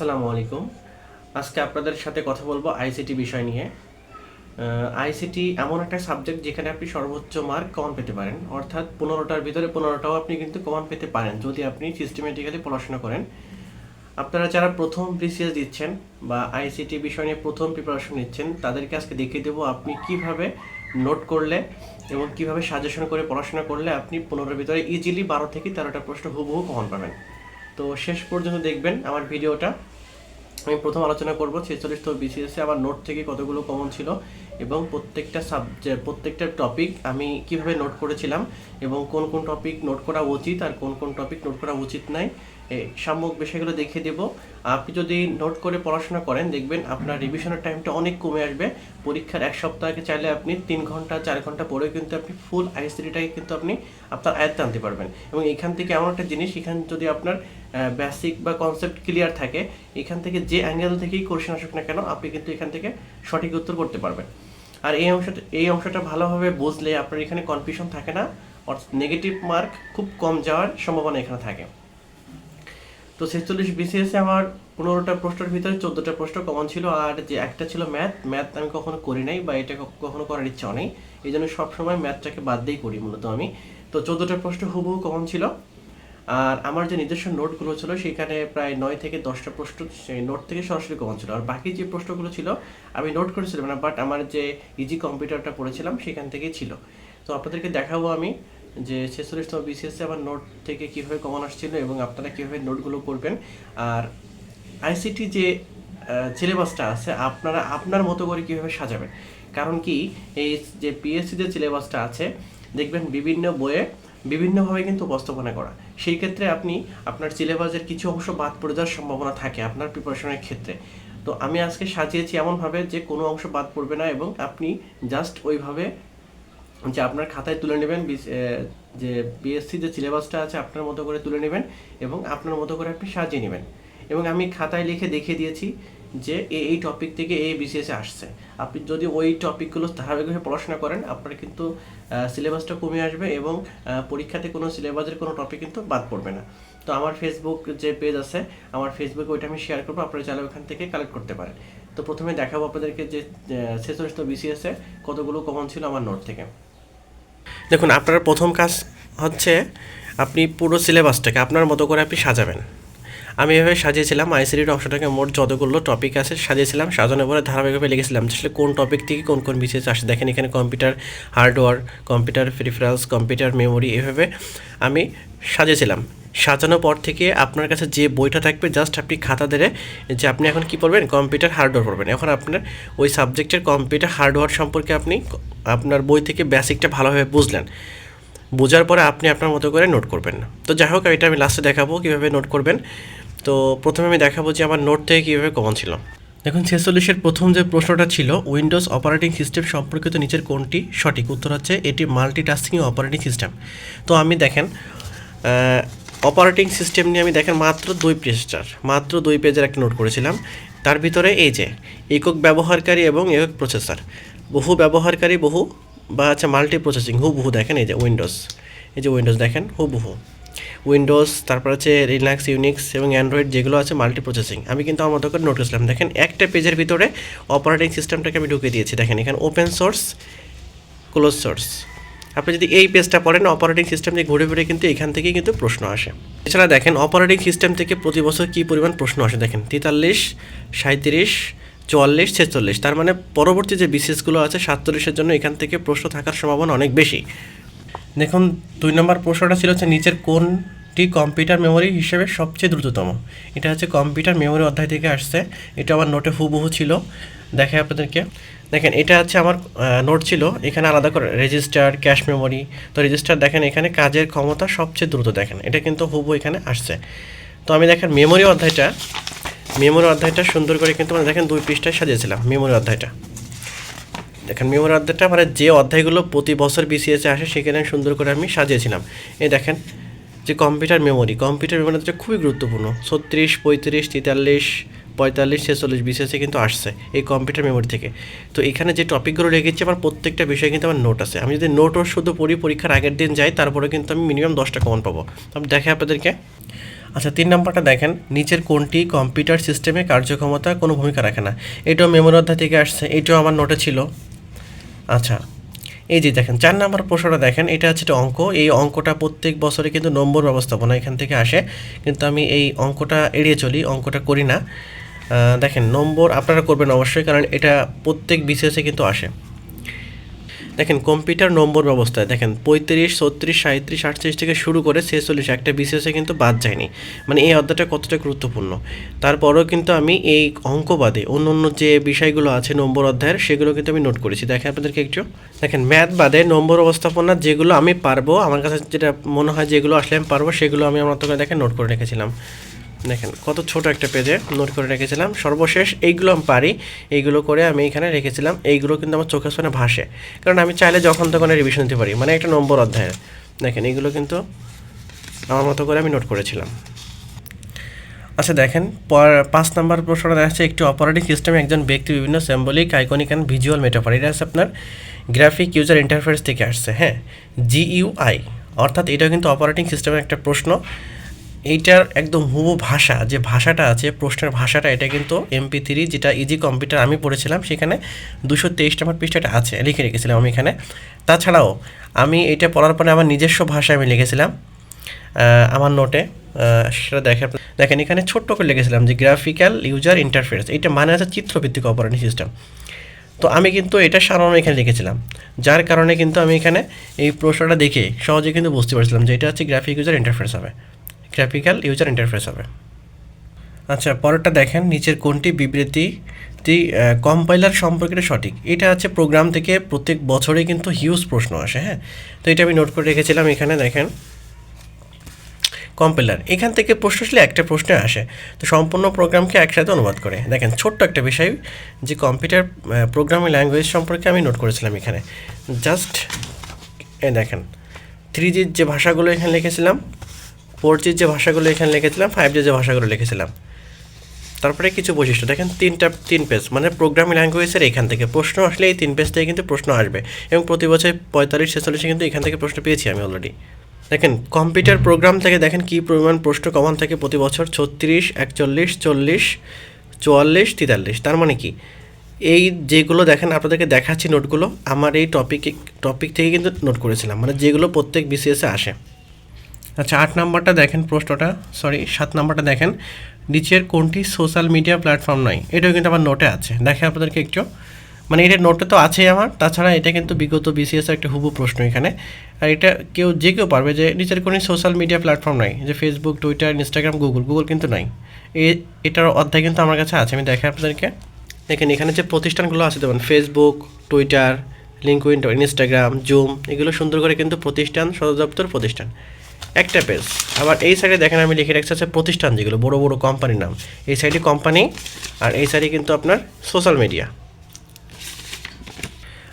আসসালামু আলাইকুম। আজকে আপনাদের সাথে কথা বলব আইসিটি বিষয় নিয়ে। আইসিটি এমন একটা সাবজেক্ট যেখানে আপনি সর্বোচ্চ মার্ক কমন পেতে পারেন। অর্থাৎ পনেরোটার ভিতরে পনেরোটাও আপনি কিন্তু কমন পেতে পারেন যদি আপনি সিস্টেমেটিক্যালি পড়াশোনা করেন। আপনারা যারা প্রথম বিসিএস দিচ্ছেন বা আইসিটি বিষয় নিয়ে প্রথম প্রিপারেশন নিচ্ছেন, তাদেরকে আজকে দেখিয়ে দেবো আপনি কীভাবে নোট করলে এবং কীভাবে সাজেশন করে পড়াশোনা করলে আপনি পনেরোর ভিতরে ইজিলি বারো থেকে তেরোটা প্রশ্ন হুবহু কমন পাবেন। তো শেষ পর্যন্ত দেখবেন আমার ভিডিওটা আমি প্রথম আলোচনা করব ছেচল্লিশতম বিসিএসে আমার নোট থেকে কতগুলো কমন ছিল এবং প্রত্যেকটা সাবজেক্ট প্রত্যেকটা টপিক আমি কীভাবে নোট করেছিলাম এবং কোন কোন টপিক নোট করা উচিত আর কোন কোন টপিক নোট করা উচিত এই সাম্যক বিষয়গুলো দেখিয়ে দেব। আপনি যদি নোট করে পড়াশোনা করেন, দেখবেন আপনার রিভিশনের টাইমটা অনেক কমে আসবে। পরীক্ষার এক সপ্তাহকে চাইলে আপনি তিন ঘণ্টা, চার ঘণ্টা পরে কিন্তু আপনি ফুল আইসিটিটাকে কিন্তু আপনি আপনার আয়ত্তে আনতে পারবেন। এবং এখান থেকে এমন একটা জিনিস, এখানে যদি আপনার বেসিক বা কনসেপ্ট ক্লিয়ার থাকে, এখান থেকে যে অ্যাঙ্গেল থেকেই কোশ্চেন আসুক না কেন, আপনি কিন্তু এখান থেকে সঠিক উত্তর করতে পারবেন। আর এই অংশটা এই অংশটা ভালোভাবে বুঝলে আপনার এখানে কনফিউশন থাকে না, অর্থাৎ নেগেটিভ মার্ক খুব কম যাওয়ার সম্ভাবনা এখানে থাকে। তো ছেচল্লিশ বিসিএসে আমার পনেরোটা প্রশ্নের ভিতরে চোদ্দোটা প্রশ্ন কমন ছিল আর যে একটা ছিল ম্যাথ ম্যাথ আমি কখনো করি নাই বা এটা কখনো করার ইচ্ছাও নেই। এই জন্য সবসময় ম্যাথটাকে বাদ দিয়েই করি মূলত আমি। তো চোদ্দোটা প্রশ্ন হুবহু কমন ছিল। আর আমার যে নিজস্ব নোটগুলো ছিল সেখানে প্রায় নয় থেকে দশটা প্রশ্ন সেই নোট থেকে সরাসরি কমন ছিল। আর বাকি যে প্রশ্নগুলো ছিল আমি নোট করেছিলাম না বাট আমার যে ইজি কম্পিউটারটা পড়েছিলাম সেখান থেকেই ছিল। তো আপনাদেরকে দেখাবো আমি। যে ছেচল্লিশতম বিসিএসে আমার নোট থেকে কীভাবে কমন আসছিল এবং আপনারা কীভাবে নোটগুলো করবেন আর আইসিটি যে সিলেবাসটা আছে, আপনারা, আপনার মতো করে কীভাবে সাজাবেন। কারণ কি, এই যে পিএসসি যে সিলেবাসটা আছে, দেখবেন বিভিন্ন বইয়ে বিভিন্নভাবে কিন্তু উপস্থাপনা করা। সেই ক্ষেত্রে আপনি আপনার সিলেবাসের কিছু অংশ বাদ পড়ে যাওয়ার সম্ভাবনা থাকে আপনার প্রিপারেশনের ক্ষেত্রে। তো আমি আজকে সাজিয়েছি এমনভাবে যে কোনো অংশ বাদ পড়বে না এবং আপনি জাস্ট ওইভাবে যে আপনার খাতায় তুলে নেবেন যে বিএসসি যে সিলেবাসটা আছে আপনার মতো করে তুলে নেবেন এবং আপনার মতো করে আপনি সাজিয়ে নেবেন। এবং আমি খাতায় লিখে দেখিয়ে দিয়েছি যে এই টপিক থেকে এই বিসিএসে আসছে। আপনি যদি ওই টপিকগুলো ধারাবাহিকভাবে পড়াশোনা করেন, আপনার কিন্তু সিলেবাসটা কমে আসবে এবং পরীক্ষাতে কোনো সিলেবাসের কোনো টপিক কিন্তু বাদ পড়বে না। তো আমার ফেসবুক যে পেজ আছে, আমার ফেসবুকে ওইটা আমি শেয়ার করব, আপনারা চাইলে ওখান থেকে কালেক্ট করতে পারেন। তো প্রথমে দেখাবো আপনাদেরকে যে ছেচল্লিশতম বিসিএসে কতগুলো কমন ছিল আমার নোট থেকে। দেখুন, আপনার প্রথম কাজ হচ্ছে আপনি পুরো সিলেবাসটাকে আপনার মতো করে আপনি সাজাবেন। আমি এভাবে সাজিয়েছিলাম, আইসিডির অংশটাকে মোট যতগুলো টপিক আছে সাজিয়েছিলাম, সাজানোর পরে ধারাবাহিকভাবে লিখেছিলাম আসলে কোন টপিক থেকে কোন কোন বিশেষ আসে দেখেন এখানে computer hardware computer preference computer memory এভাবে আমি সাজিয়েছিলাম। সাজানোর পর থেকে আপনার কাছে যে বইটা থাকবে জাস্ট আপনি খাতা ধরে যে আপনি এখন কি পড়বেন? কম্পিউটার হার্ডওয়্যার পড়বেন। এখন আপনার ওই সাবজেক্টের কম্পিউটার হার্ডওয়্যার সম্পর্কে আপনি আপনার বই থেকে বেসিকটা ভালোভাবে বুঝলেন। বোঝার পরে আপনি আপনার মতো করে নোট করবেন তো যাই হোক, এটা আমি লাস্টে দেখাবো কীভাবে নোট করবেন। তো প্রথমে আমি দেখাবো যে আমার নোট থেকে কীভাবে কমন ছিল। দেখুন ছেচল্লিশের প্রথম যে প্রশ্নটা ছিল উইন্ডোজ অপারেটিং সিস্টেম সম্পর্কিত নিচের কোনটি সঠিক? উত্তর হচ্ছে, এটি মাল্টিটাস্কিং অপারেটিং সিস্টেম তো আমি দেখেন অপারেটিং সিস্টেম নিয়ে আমি দেখেন মাত্র দুই পৃষ্ঠার মাত্র দুই পেজের একটা নোট করেছিলাম। তার ভিতরে এই যে, একক ব্যবহারকারী এবং একক প্রসেসর বহু ব্যবহারকারী, বহু বা আচ্ছা মাল্টি প্রসেসিং হুবহু দেখেন এই যে উইন্ডোজ এই যে উইন্ডোজ দেখেন, হুবহু। উইন্ডোজ তারপর আছে রিল্যাক্স ইউনিক্স এবং অ্যান্ড্রয়েড যেগুলো আছে মাল্টি প্রসেসিং আমি কিন্তু আমার মতো করে নোট করেছিলাম। দেখেন একটা পেজের ভিতরে অপারেটিং সিস্টেমটাকে আমি ঢুকে দিয়েছি। দেখেন এখানে ওপেন সোর্স ক্লোজ সোর্স আপনি যদি এই পেজটা পড়েন অপারেটিং সিস্টেম দিয়ে ঘুরে ঘুরে কিন্তু এখান থেকেই কিন্তু প্রশ্ন আসে। এছাড়া দেখেন অপারেটিং সিস্টেম থেকে প্রতি বছর কী পরিমাণ প্রশ্ন আসে দেখেন? তেতাল্লিশ সাঁত্রিশ চুয়াল্লিশ, ছেচল্লিশ। তার মানে পরবর্তী যে বিসিএসগুলো আছে, সাতচল্লিশের জন্য এখান থেকে প্রশ্ন থাকার সম্ভাবনা অনেক বেশি। দেখুন, দুই নম্বর প্রশ্নটা ছিল হচ্ছে নিচের কোনটি কম্পিউটার মেমোরি হিসেবে সবচেয়ে দ্রুততম? এটা হচ্ছে কম্পিউটার মেমোরি অধ্যায় থেকে আসছে। এটা আমার নোটে হুবহু ছিল। দেখে আপনাদেরকে। দেখেন, এটা হচ্ছে আমার নোট ছিল, এখানে আলাদা করে রেজিস্টার ক্যাশ মেমোরি তো রেজিস্টার দেখেন, এখানে কাজের ক্ষমতা সবচেয়ে দ্রুত দেখেন। এটা কিন্তু হুবু এখানে আসছে। তো আমি দেখেন মেমোরি অধ্যায়টা মেমোরি অধ্যায়টা সুন্দর করে কিন্তু মানে দেখেন, দুই পৃষ্ঠায় সাজিয়েছিলাম মেমোরি অধ্যায়টা। দেখেন মেমোরি অধ্যায়টা মানে যে অধ্যায়গুলো প্রতি বছর বিসিএসে আসে, সেখানে সুন্দর করে আমি সাজিয়েছিলাম। এই দেখেন, যে কম্পিউটার মেমোরি কম্পিউটার মেমোরিটা খুবই গুরুত্বপূর্ণ। ছত্রিশ, পঁয়ত্রিশ, তেতাল্লিশ পঁয়তাল্লিশ, ছেচল্লিশ বিসিএসে কিন্তু আসছে এই কম্পিউটার মেমোরি থেকে। তো এখানে যে টপিকগুলো রেখেছি, আমার প্রত্যেকটা বিষয়ে কিন্তু আমার নোট আছে। আমি যদি নোটও শুধু পড়ি, পরীক্ষার আগের দিন যাই, তারপরে কিন্তু আমি মিনিমাম দশটা কমন পাবো। আমি দেখে আপনাদেরকে। আচ্ছা তিন নম্বরটা দেখেন। নিচের কোনটি কম্পিউটার সিস্টেমে কার্যক্ষমতা কোনো ভূমিকা রাখে না? এটাও মেমোরি অধ্যায় থেকে আসছে। এটাও আমার নোটে ছিল। আচ্ছা এই যে দেখেন, চার নম্বর প্রশ্নটা দেখেন, এটা হচ্ছে একটা অঙ্ক। এই অঙ্কটা প্রত্যেক বছরে কিন্তু নম্বর ব্যবস্থাপনা এখান থেকে আসে। কিন্তু আমি এই অঙ্কটা এড়িয়ে চলি, অঙ্কটা করি না। দেখেন, নম্বর আপনারা করবেন অবশ্যই, কারণ এটা প্রত্যেক বিশেষে কিন্তু আসে। দেখেন কম্পিউটার নম্বর ব্যবস্থায়, দেখেন পঁয়ত্রিশ, ছত্রিশ সাঁত্রিশ আটত্রিশ থেকে শুরু করে ছেচল্লিশ, একটা বিসিএসে কিন্তু বাদ যায়নি। মানে এই অধ্যায়টা কতটা গুরুত্বপূর্ণ? তারপরেও কিন্তু আমি এই অঙ্ক বাদে অন্য অন্য যে বিষয়গুলো আছে নম্বর অধ্যায়ের, সেগুলো কিন্তু আমি নোট করেছি। দেখেন আপনাদেরকে একটু, দেখেন ম্যাথ বাদে নম্বর ব্যবস্থাপনা যেগুলো আমি পারব, আমার কাছে যেটা মনে হয় যেগুলো আসলে আমি পারব, সেগুলো আমি আমার তোকে দেখেন নোট করে রেখেছিলাম। দেখেন, কত ছোট একটা পেজে নোট করে রেখেছিলাম। সর্বশেষ এইগুলো আমি পারি, এইগুলো করে আমি এখানে রেখেছিলাম। এইগুলো কিন্তু আমার চোখের সামনে ভাসে। কারণ আমি চাইলে যখন তখন রিভিশন দিতে পারি। মানে একটা নম্বর অধ্যায়ের। দেখেন, এইগুলো কিন্তু আমার মতো করে আমি নোট করেছিলাম। আচ্ছা দেখেন পাঁচ নাম্বার প্রশ্নটা দেখা যাচ্ছে একটি অপারেটিং সিস্টেমে একজন ব্যক্তি বিভিন্ন symbolic iconic and visual metaphor এটা হচ্ছে আপনার গ্রাফিক ইউজার ইন্টারফেস থেকে আসছে হ্যাঁ? জিইউআই অর্থাৎ এটা কিন্তু অপারেটিং সিস্টেমের একটা প্রশ্ন। এইটার একদম হুবু ভাষা, যে ভাষাটা আছে, প্রশ্নের ভাষাটা, এটা কিন্তু এমপি থ্রি যেটা ইজি কম্পিউটার আমি পড়েছিলাম, সেখানে দুশো তেইশ নম্বর পৃষ্ঠাটা আছে, লিখে রেখেছিলাম আমি এখানে। তাছাড়াও আমি এটা পড়ার পরে আমার নিজস্ব ভাষায় আমি লিখেছিলাম আমার নোটে সেটা দেখে দেখেন, এখানে ছোট্ট করে লিখেছিলাম যে গ্রাফিক্যাল ইউজার ইন্টারফেস এটা মানে আছে চিত্রভিত্তিক অপারেটিং সিস্টেম তো আমি কিন্তু এটা সারানো এখানে লিখেছিলাম, যার কারণে কিন্তু আমি এখানে এই প্রশ্নটা দেখে সহজে কিন্তু বুঝতে পারছিলাম যে এটা হচ্ছে গ্রাফিক ইউজার ইন্টারফেস হবে। গ্রাফিক্যাল ইউজার ইন্টারফেস হবে। আচ্ছা পরেরটা দেখেন, নিচের কোনটি বিবৃতিটি কম্পাইলার সম্পর্কে সঠিক? এটা আছে প্রোগ্রাম থেকে প্রত্যেক বছরে কিন্তু হিউজ প্রশ্ন আসে হ্যাঁ? তো এটা আমি নোট করে রেখেছিলাম এখানে, দেখেন। কম্পাইলার এখান থেকে প্রশ্ন আসলে একটা প্রশ্নে আসে। তো সম্পূর্ণ প্রোগ্রামকে একসাথে অনুবাদ করে। দেখেন, ছোট্ট একটা বিষয়, যে কম্পিউটার প্রোগ্রামিং ল্যাঙ্গুয়েজ সম্পর্কে আমি নোট করেছিলাম এখানে। জাস্ট এ দেখেন থ্রি জির যে ভাষাগুলো এখানে লিখেছিলাম ফোর জির যে ভাষাগুলো এখানে লিখেছিলাম ফাইভ জির যে ভাষাগুলো লিখেছিলাম, তারপরে কিছু বৈশিষ্ট্য। দেখেন, তিনটা, তিন পেজ মানে প্রোগ্রামিং ল্যাঙ্গুয়েজের এখান থেকে প্রশ্ন আসলে এই তিন পেজ থেকে কিন্তু প্রশ্ন আসবে। এবং প্রতি বছর পঁয়তাল্লিশ, ছেচল্লিশে কিন্তু এখান থেকে প্রশ্ন পেয়েছি আমি অলরেডি দেখেন কম্পিউটার প্রোগ্রাম থেকে দেখেন কী পরিমাণ প্রশ্ন কমন থাকে প্রতি বছর? ছত্রিশ, একচল্লিশ, চল্লিশ, চুয়াল্লিশ, তেতাল্লিশ। তার মানে কি? এই যেগুলো দেখেন, আপনাদেরকে দেখাচ্ছি নোটগুলো আমার এই টপিক টপিক থেকে কিন্তু নোট করেছিলাম। মানে যেগুলো প্রত্যেক বিসিএসে আসে। আচ্ছা আট নাম্বারটা দেখেন প্রশ্নটা। সরি সাত নাম্বারটা দেখেন। নিচের কোনটি সোশ্যাল মিডিয়া প্ল্যাটফর্ম নয়? এটাও কিন্তু আমার নোটে আছে। দেখে আপনাদেরকে একটু। মানে এটা নোটে তো আছেই আমার। তাছাড়া এটা কিন্তু বিগত বিসিএস একটা হুবু প্রশ্ন এখানে। আর এটা কেউ, যে কেউ পারবে যে নিচের কোনো সোশ্যাল মিডিয়া প্ল্যাটফর্ম নাই যে Facebook Twitter Instagram Google Google কিন্তু নাই। এটার অধ্যায় কিন্তু আমার কাছে আছে। আমি দেখে আপনাদেরকে। দেখেন, এখানে যে প্রতিষ্ঠানগুলো আছে, যেমন Facebook Twitter LinkedIn Instagram Zoom এগুলো সুন্দর করে কিন্তু প্রতিষ্ঠান সদর দপ্তর প্রতিষ্ঠান। একটা পেজ আবার এই সাইডে দেখেন আমি লিখে রাখছি আছে প্রতিষ্ঠান যেগুলো, বড় বড় কোম্পানির নাম। এই সাইডে কোম্পানি আর এই সাইডে কিন্তু আপনার সোশ্যাল মিডিয়া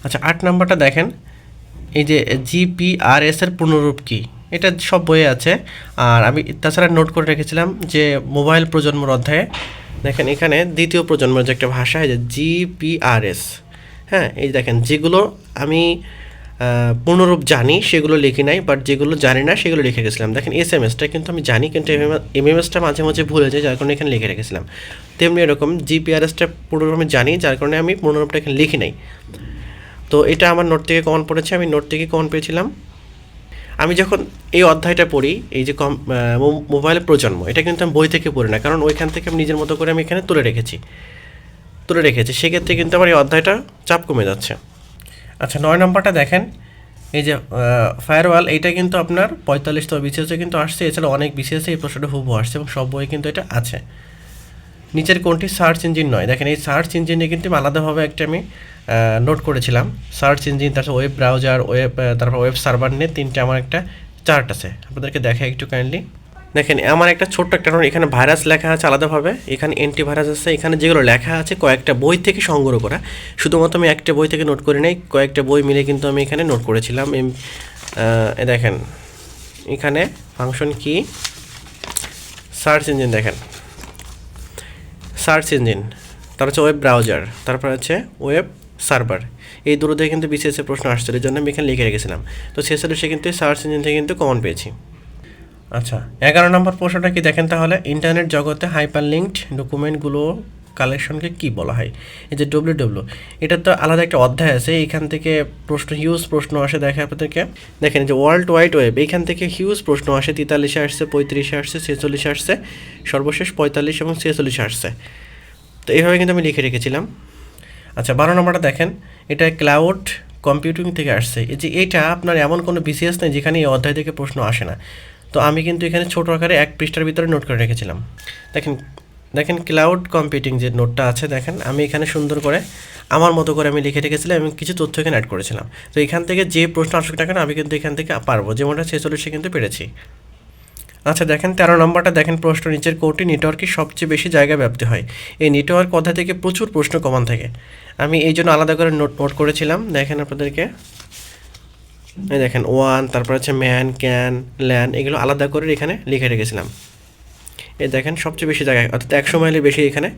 আচ্ছা আট নাম্বারটা দেখেন। এই যে জিপিআরএস এর পুনরূপ কী? এটা সব বইয়ে আছে। আর আমি তাছাড়া নোট করে রেখেছিলাম যে মোবাইল প্রজন্মর অধ্যায়ে। দেখেন এখানে দ্বিতীয় প্রজন্মের যে একটা ভাষা যে জিপিআরএস হ্যাঁ এই দেখেন, যেগুলো আমি পূর্ণরূপ জানি, সেগুলো লিখি নাই বাট যেগুলো জানি না, সেগুলো লিখে গেছিলাম। দেখেন এস এম এসটা কিন্তু আমি জানি, কিন্তু এম এম এসটা মাঝে মাঝে ভুলে যাই যার কারণে এখানে লিখে রেখেছিলাম। তেমনি এরকম জিপিআরএসটা পুনরূপ আমি জানি, যার কারণে আমি পূর্ণরূপটা এখানে লিখি নাই। তো এটা আমার নোট থেকে কমন পড়েছে, আমি নোট থেকে কমন পেয়েছিলাম। আমি যখন এই অধ্যায়টা পড়ি, এই যে কম মোবাইল প্রজন্ম, এটা কিন্তু আমি বই থেকে পড়ি না, কারণ ওইখান থেকে আমি নিজের মতো করে আমি এখানে তুলে রেখেছি। তুলে রেখেছি, সেক্ষেত্রে কিন্তু আমার এই অধ্যায়টা চাপ কমে যাচ্ছে। আচ্ছা নয় নম্বরটা দেখেন। এই যে ফায়ারওয়াল এইটা কিন্তু আপনার পঁয়তাল্লিশতম বিসিএসে কিন্তু আসছে। এছাড়া অনেক বিসিএসে এই প্রশ্নটা হুবহু আসছে এবং সব বইয়ে কিন্তু এটা আছে। নিচের কোনটি সার্চ ইঞ্জিন নয়? দেখেন, এই সার্চ ইঞ্জিনে কিন্তু আলাদাভাবে একটা আমি নোট করেছিলাম। সার্চ ইঞ্জিন তারপর ওয়েব ব্রাউজার ওয়েব তারপর ওয়েব সার্ভার নিয়ে তিনটে আমার একটা চার্ট আছে। আপনাদেরকে দেখা একটু কাইন্ডলি দেখেন, আমার একটা ছোট্ট একটা নোট, এখানে ভাইরাস লেখা আছে আলাদাভাবে, এখানে অ্যান্টিভাইরাস আছে, এখানে যেগুলো লেখা আছে কয়েকটা বই থেকে সংগ্রহ করা। শুধুমাত্র আমি একটা বই থেকে নোট করে নেই, কয়েকটা বই মিলে কিন্তু আমি এখানে নোট করেছিলাম। দেখেন, এখানে ফাংশন কি? সার্চ ইঞ্জিন দেখেন। সার্চ ইঞ্জিন তারপর হচ্ছে ওয়েব ব্রাউজার তারপর হচ্ছে ওয়েব সার্ভার এই দুটো থেকে কিন্তু বিসিএসের প্রশ্ন আসছিল, এই জন্য আমি এখানে লিখে রেখেছিলাম। তো শেষে সে কিন্তু সার্চ ইঞ্জিন থেকে কিন্তু কমন পেয়েছি। আচ্ছা এগারো নম্বর প্রশ্নটা কি দেখেন তাহলে? ইন্টারনেট জগতে হাইপার লিঙ্কড ডকুমেন্টগুলো, কালেকশনকে কি বলা হয়? এই যে ডব্লিউ ডব্লিউ এটা তো আলাদা একটা অধ্যায় আছে এখান থেকে প্রশ্ন হিউজ প্রশ্ন আসে দেখে আপনাদেরকে। দেখেন যে ওয়ার্ল্ড ওয়াইড ওয়েব এইখান থেকে হিউজ প্রশ্ন আসে, তেতাল্লিশে আসছে, পঁয়ত্রিশে আসছে, ছেচল্লিশে আসছে, সর্বশেষ পঁয়তাল্লিশ এবং ছেচল্লিশে আসছে। তো এইভাবে কিন্তু আমি লিখে রেখেছিলাম। আচ্ছা বারো নম্বরটা দেখেন, এটা ক্লাউড কম্পিউটিং থেকে আসছে। এই যে এটা আপনার এমন কোনো বিসিএস নেই যেখানে এই অধ্যায় থেকে প্রশ্ন আসে না। তো আমি কিন্তু এখানে ছোটো আকারে এক পৃষ্ঠার ভিতরে নোট করে রেখেছিলাম। দেখেন দেখেন ক্লাউড কম্পিউটিং যে নোটটা আছে, দেখেন, আমি এখানে সুন্দর করে আমার মতো করে আমি লিখে রেখেছিলাম এবং কিছু তথ্য এখানে অ্যাড করেছিলাম। তো এখান থেকে যে প্রশ্ন আসুক না কেন, আমি কিন্তু এখান থেকে পারব। যেমনটা ছেচল্লিশে কিন্তু পেরেছি। আচ্ছা দেখেন, তেরো নম্বরটা, দেখেন, প্রশ্ন নিচের কোর্টে নেটওয়ার্কে সবচেয়ে বেশি জায়গায় ব্যাপ্তি হয়। এই নেটওয়ার্ক কথা থেকে? প্রচুর প্রশ্ন কমান থাকে। আমি এই জন্য আলাদা করে নোট নোট করেছিলাম। দেখেন আপনাদেরকে। দেখেন ওয়ান তারপর হচ্ছে ম্যান ক্যান ল্যান এগুলো আলাদা করে এখানে লিখে রেখেছিলাম। এই দেখেন, সবচেয়ে বেশি জায়গায়, অর্থাৎ একশো মাইলের বেশি এখানে,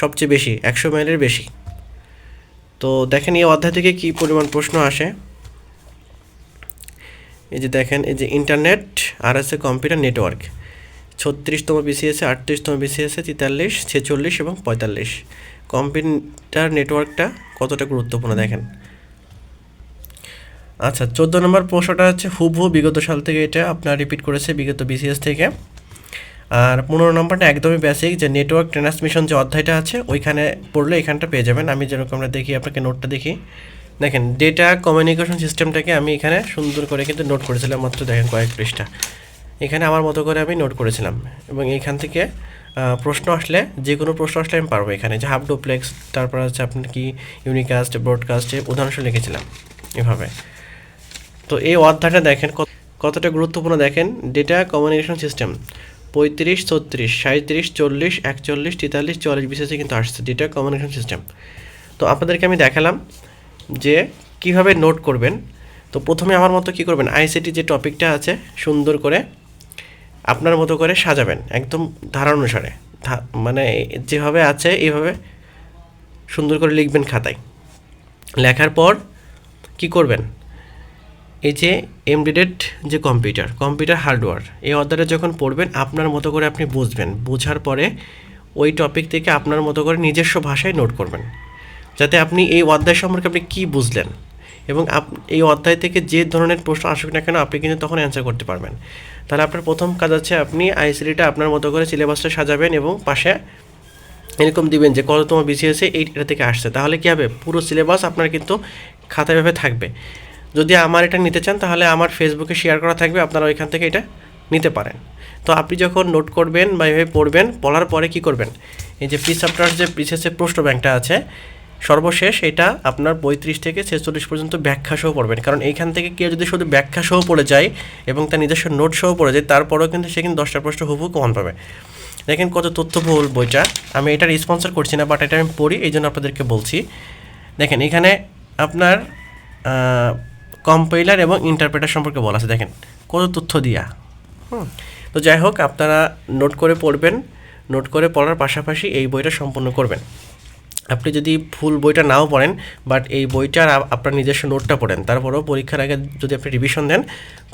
সবচেয়ে বেশি, একশো মাইলের বেশি। তো দেখেন, এই অধ্যায় থেকে কী পরিমাণ প্রশ্ন আসে? এই যে দেখেন, এই যে ইন্টারনেট আর আছে কম্পিউটার নেটওয়ার্ক ছত্রিশতম বিসিএসে আটত্রিশতম বিসিএসে তেতাল্লিশ, ছেচল্লিশ এবং পঁয়তাল্লিশ। কম্পিউটার নেটওয়ার্কটা কতটা গুরুত্বপূর্ণ, দেখেন? আচ্ছা চোদ্দ নম্বর প্রশ্নটা হচ্ছে, হুবহু বিগত সাল থেকে এটা আপনার রিপিট করেছে, বিগত বিসিএস থেকে। আর পনেরো নম্বরটা একদমই বেসিক যে নেটওয়ার্ক ট্রান্সমিশন যে অধ্যায়টা আছে, ওইখানে পড়লে এখানটা পেয়ে যাবেন। আমি যেরকম আমরা দেখি, আপনাকে নোটটা দেখি। দেখেন ডেটা কমিউনিকেশন সিস্টেমটাকে আমি এখানে সুন্দর করে কিন্তু নোট করেছিলাম, মাত্র দেখেন কয়েক পৃষ্ঠা। এখানে আমার মতো করে আমি নোট করেছিলাম। এবং এইখান থেকে প্রশ্ন আসলে, যে কোনো প্রশ্ন আসলে আমি পারব এখানে। যে হাফ ডুপ্লেক্স তারপর হচ্ছে আপনার কি ইউনিকাস্ট ব্রডকাস্টে উদাহরণস্বরূপ লিখেছিলাম, এভাবে। তো এই অধ্যায়টা দেখেন, কত- কতটা গুরুত্বপূর্ণ দেখেন। ডেটা কমিউনিকেশন সিস্টেম পঁয়ত্রিশ, ছত্রিশ সাঁত্রিশ চল্লিশ, একচল্লিশ, তেতাল্লিশ, চুয়াল্লিশ বিশেষে কিন্তু আসছে। ডেটা কমিউনিকেশন সিস্টেম তো আপনাদেরকে আমি দেখালাম যে কীভাবে নোট করবেন। তো প্রথমে আমার মতো কি করবেন? আইসিটি যে টপিকটা আছে, সুন্দর করে আপনার মতো করে সাজাবেন, একদম ধারা অনুসারে। মানে যেভাবে আছে, এইভাবে সুন্দর করে লিখবেন খাতায়। লেখার পর কি করবেন? এই যে এমডিডেড যে কম্পিউটার কম্পিউটার হার্ডওয়্যার এই অধ্যায়টা যখন পড়বেন, আপনার মতো করে আপনি বুঝবেন। বোঝার পরে ওই টপিক থেকে আপনার মতো করে নিজস্ব ভাষায় নোট করবেন। যাতে আপনি এই অধ্যায় সম্পর্কে আপনি কী বুঝলেন? এবং আপ, এই অধ্যায় থেকে যে ধরনের প্রশ্ন আসুক না কেন, আপনি কিন্তু তখন অ্যান্সার করতে পারবেন। তাহলে আপনার প্রথম কাজ আছে আপনি আইসিডিটা আপনার মতো করে সিলেবাসটা সাজাবেন এবং পাশে এরকম দিবেন যে কততম বিসিএসে এই এটা থেকে আসছে। তাহলে কী হবে? পুরো সিলেবাস আপনার কিন্তু খাতায় ভাবে থাকবে। যদি আমার এটা নিতে চান, তাহলে আমার ফেসবুকে শেয়ার করা থাকবে, আপনারা ওইখান থেকে এটা নিতে পারেন। তো আপনি যখন নোট করবেন বা এভাবে পড়বেন, পড়ার পরে কি করবেন? এই যে ফি চ্যাপ্টার যে বিশেষে প্রশ্ন ব্যাংকটা আছে, সর্বশেষ এটা আপনার পঁয়ত্রিশ থেকে ছেচল্লিশ পর্যন্ত ব্যাখ্যা সহ পড়বেন। কারণ এইখান থেকে কেউ যদি শুধু ব্যাখ্যা সহ পড়ে যায় এবং তার নিজস্ব নোট সহ পড়ে যায়, তারপরেও কিন্তু সে কিন্তু দশটা প্রশ্ন হুবহু কমন পাবে। দেখেন কত তথ্যবহুল বইটা। আমি এটা স্পন্সর করছি না বাট এটা আমি পড়ি এই জন্য আপনাদেরকে বলছি। দেখেন এখানে আপনার কম্পাইলার এবং ইন্টারপ্রেটার সম্পর্কে বলা আছে। দেখেন, কত তথ্য দিয়া। হুম, তো যাই হোক, আপনারা নোট করে পড়বেন। নোট করে পড়ার পাশাপাশি এই বইটা সম্পূর্ণ করবেন। আপনি যদি ফুল বইটা নাও পড়েন বাট এই বইটার আপনার নিজস্ব নোটটা পড়েন, তারপরেও পরীক্ষার আগে যদি আপনি রিভিশন দেন,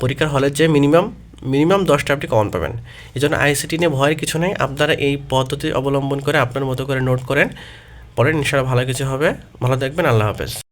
পরীক্ষার হলের যে মিনিমাম মিনিমাম দশটা আপনি কমন পাবেন। এই জন্য আইসিটি নিয়ে ভয়ের কিছু নেই। আপনারা এই পদ্ধতি অবলম্বন করে আপনার মতো করে নোট করেন। পড়েন, ইনশাআল্লাহ ভালো কিছু হবে। ভালো দেখবেন আল্লাহ হাফেজ।